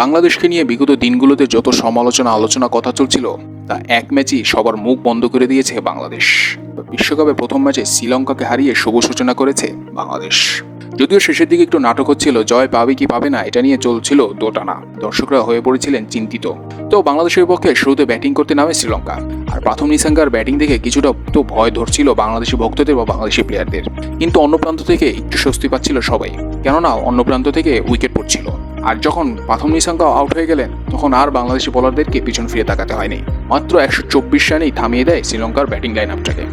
বাংলাদেশকে নিয়ে বিগত দিনগুলোতে যত সমালোচনা, আলোচনা, কথা চলছিল, তা এক ম্যাচই সবার মুখ বন্ধ করে দিয়েছে বাংলাদেশ। বিশ্বকাপে প্রথম ম্যাচে শ্রীলঙ্কাকে হারিয়ে শুভ সূচনা করেছে বাংলাদেশ। যদিও শেষের দিকে একটু নাটক হচ্ছিল, জয় পাবে কি পাবে না, এটা নিয়ে চলছিল দোটানা। দর্শকরা হয়ে পড়েছিলেন চিন্তিত। তো বাংলাদেশের পক্ষে শুরুতে ব্যাটিং করতে নামে শ্রীলঙ্কা। আর প্রথম নিসাঙ্গার ব্যাটিং দেখে কিছুটা তো ভয় ধরছিল বাংলাদেশি ভক্তদের বা বাংলাদেশি প্লেয়ারদের কিন্তু অন্য প্রান্ত থেকে একটু স্বস্তি পাচ্ছিল সবাই। কেননা অন্য প্রান্ত থেকে উইকেট পড়ছিল। আর যখন প্রথম নিসাঙ্কা আউট হয়ে গেলেন, তখন আর বাংলাদেশি বোলারদেরকে পিছন ফিরে তাকাতে হয়নি। মাত্র একশো চব্বিশ রানেই থামিয়ে দেয় শ্রীলঙ্কার ব্যাটিং লাইন আপটাকে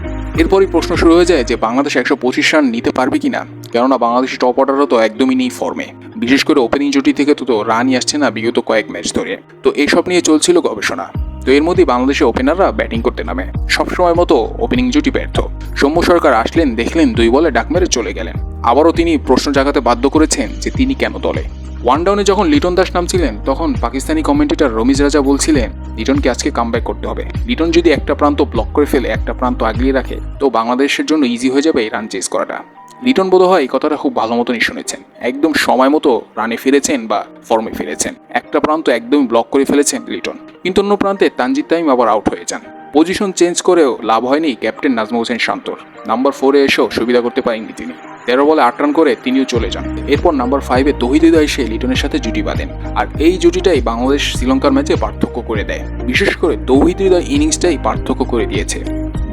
এরপরই প্রশ্ন শুরু হয়ে যায় যে, বাংলাদেশ একশো পঁচিশ রান নিতে পারবে কিনা? কেননা বাংলাদেশি টপ অর্ডারও তো একদমই নেই ফর্মে বিশেষ করে ওপেনিং জুটি থেকে তো তো রানই আসছে না বিগত কয়েক ম্যাচ ধরে। তো এসব নিয়ে চলছিল গবেষণা। তো এর মধ্যেই বাংলাদেশের ওপেনাররা ব্যাটিং করতে নামে। সবসময় মতো ওপেনিং জুটি ব্যর্থ। সৌম্য সরকার আসলেন, দেখলেন দুই বলে ডাক মেরে চলে গেলেন। আবারও তিনি প্রশ্ন জাগাতে বাধ্য করেছেন যে তিনি কেন দলে? ওয়ান ডাউনে যখন লিটন দাস নামছিলেন, তখন পাকিস্তানি কমেন্টেটর রমিজ রাজা বলছিলেন, লিটনকে আজকে কামব্যাক করতে হবে। লিটন যদি একটা প্রান্ত ব্লক করে ফেলে, একটা প্রান্ত আগলিয়ে রাখে, তো বাংলাদেশের জন্য ইজি হয়ে যাবে এই রান চেস করাটা। লিটন বোধ হয় এই কথাটা খুব ভালো মতনই শুনেছেন। একদম সময় মতো রানে ফিরেছেন বা ফর্মে ফিরেছেন। একটা প্রান্ত একদমই ব্লক করে ফেলেছেন লিটন। কিন্তু অন্য প্রান্তে তানজিদ তাইম আবার আউট হয়ে যান। পজিশন চেঞ্জ করেও লাভ হয়নি ক্যাপ্টেন নাজমা হোসেন শান্তর। নাম্বার ফোরে এসেও সুবিধা করতে পারেননি তিনি। তেরো বলে আট রান করে তিনিও চলে যান। এরপর নাম্বার ফাইভে তহিদিদা এসে লিটনের সাথে জুটি বাঁধেন। আর এই জুটিটাই বাংলাদেশ শ্রীলঙ্কার ম্যাচে পার্থক্য করে দেয়। বিশেষ করে তৌহিদ হৃদয় ইনিংসটাই পার্থক্য করে দিয়েছে।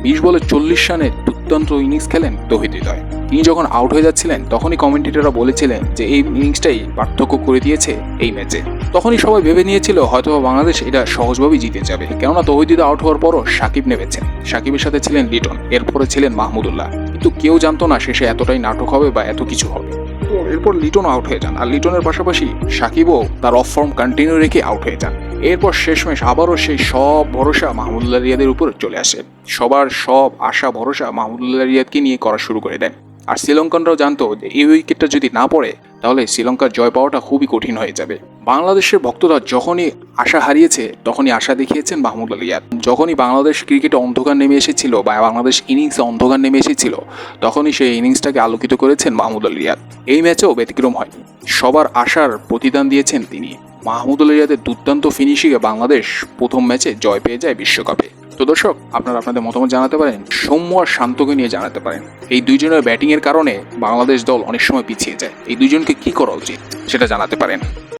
বিশ বলে চল্লিশ রানের দুর্দান্ত ইনিংস খেলেন তৌহিদ হৃদয়। তিনি যখন আউট হয়ে যাচ্ছিলেন, তখনই কমেন্টেটররা বলেছিলেন যে এই ইনিংসটাই পার্থক্য করে দিয়েছে এই ম্যাচে। তখনই সবাই ভেবে নিয়েছিল হয়তো বাংলাদেশ এটা সহজভাবেই জিতে যাবে। কেননা তৌহিদিদা আউট হওয়ার পরও সাকিব নেমেছেন। সাকিবের সাথে ছিলেন লিটন, এরপরে ছিলেন মাহমুদুল্লাহ কিন্তু কেউ জানতো না শেষে এতটাই নাটক হবে বা এত কিছু হবে। এরপর লিটন আউট হয়ে যান। আর লিটনের পাশাপাশি সাকিবও তার অফ ফর্ম কন্টিনিউ রেখে আউট হয়ে যান। এরপর শেষমেশ আবারও সেই সব ভরসা মাহমুদুল্লাহ রিয়াদের উপর চলে আসে। সবার সব আশা, ভরসা মাহমুদুল্লাহ রিয়াদকে নিয়ে করা শুরু করে দেয় আর শ্রীলঙ্কানরাও জানতো যে, এই উইকেটটা যদি না পড়ে, তাহলে শ্রীলঙ্কার জয় পাওয়াটা খুবই কঠিন হয়ে যাবে। বাংলাদেশের ভক্তরা যখনই আশা হারিয়েছে, তখনই আশা দেখিয়েছেন মাহমুদ আলিয়াদ যখনই বাংলাদেশ ক্রিকেটে অন্ধকার নেমে এসেছিল বা বাংলাদেশ ইনিংসে অন্ধকার নেমে এসেছিল, তখনই সেই ইনিংসটাকে আলোকিত করেছেন মাহমুদ আলিয়াদ এই ম্যাচেও ব্যতিক্রম হয়নি। সবার আশার প্রতিদান দিয়েছেন তিনি। মাহমুদুল রিয়াদের দুর্দান্ত ফিনিশিংয়ে বাংলাদেশ প্রথম ম্যাচে জয় পেয়ে যায় বিশ্বকাপে। তো দর্শক, আপনারা আপনাদের মতামত জানাতে পারেন, সৌম্য আর শান্তকে নিয়ে জানাতে পারেন। এই দুইজনের ব্যাটিংয়ের কারণে বাংলাদেশ দল অনেক সময় পিছিয়ে যায়। এই দুইজনকে কি করা উচিত, সেটা জানাতে পারেন।